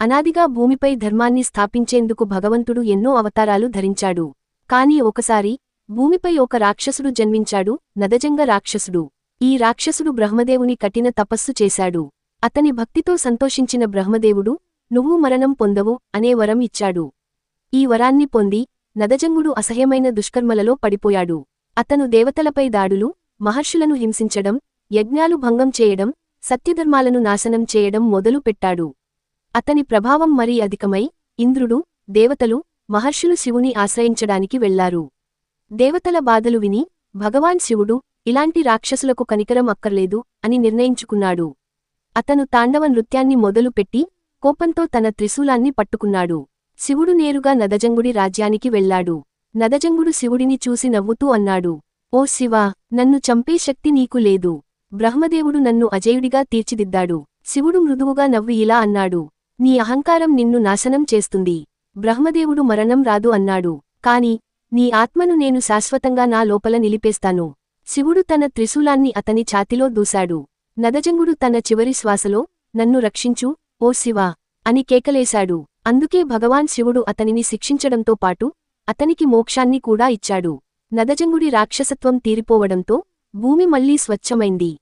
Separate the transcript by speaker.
Speaker 1: అనాదిగా భూమిపై ధర్మాన్ని స్థాపించేందుకు భగవంతుడు ఎన్నో అవతారాలు ధరించాడు. కాని ఒకసారి భూమిపై ఒక రాక్షసుడు జన్మించాడు నదజంగ రాక్షసుడు. ఈ రాక్షసుడు బ్రహ్మదేవుని కఠిన తపస్సు చేశాడు. అతని భక్తితో సంతోషించిన బ్రహ్మదేవుడు నువ్వు మరణం పొందవు అనే వరం ఇచ్చాడు. ఈ వరాన్ని పొంది నదజంగుడు అసహ్యమైన దుష్కర్మలలో పడిపోయాడు. అతను దేవతలపై దాడులు మహర్షులను హింసించడం యజ్ఞాలు భంగం చేయడం సత్యధర్మాలను నాశనం చేయడం మొదలు పెట్టాడు అతని ప్రభావం మరీ అధికమై ఇంద్రుడు దేవతలు మహర్షులు శివుని ఆశ్రయించడానికి వెళ్ళారు దేవతల బాధలు విని భగవాన్ శివుడు ఇలాంటి రాక్షసులకు కనికరం అక్కర్లేదు అని నిర్ణయించుకున్నాడు. అతను తాండవ నృత్యాన్ని మొదలుపెట్టి కోపంతో తన త్రిశూలాన్ని పట్టుకున్నాడు. శివుడు నేరుగా నదజంగుడి రాజ్యానికి వెళ్ళాడు నదజంగుడు శివుడిని చూసి నవ్వుతూ అన్నాడు ఓ శివా నన్ను చంపే శక్తి నీకు లేదు. బ్రహ్మదేవుడు నన్ను అజయుడిగా తీర్చిదిద్దాడు. శివుడు మృదువుగా నవ్వి ఇలా అన్నాడు. నీ అహంకారం నిన్ను నాశనం చేస్తుంది. బ్రహ్మదేవుడు మరణం రాదు అన్నాడు. కాని నీ ఆత్మను నేను శాశ్వతంగా నా లోపల నిలిపేస్తాను. శివుడు తన త్రిశూలాన్ని అతని ఛాతిలో దూశాడు. నదజంగుడు తన చివరి శ్వాసలో నన్ను రక్షించు ఓ శివా అని కేకలేశాడు. అందుకే భగవాన్ శివుడు అతనిని శిక్షించడంతో పాటు అతనికి మోక్షాన్ని కూడా ఇచ్చాడు. నదజంగుడి రాక్షసత్వం తీరిపోవడంతో భూమి మళ్ళీ స్వచ్ఛమైంది.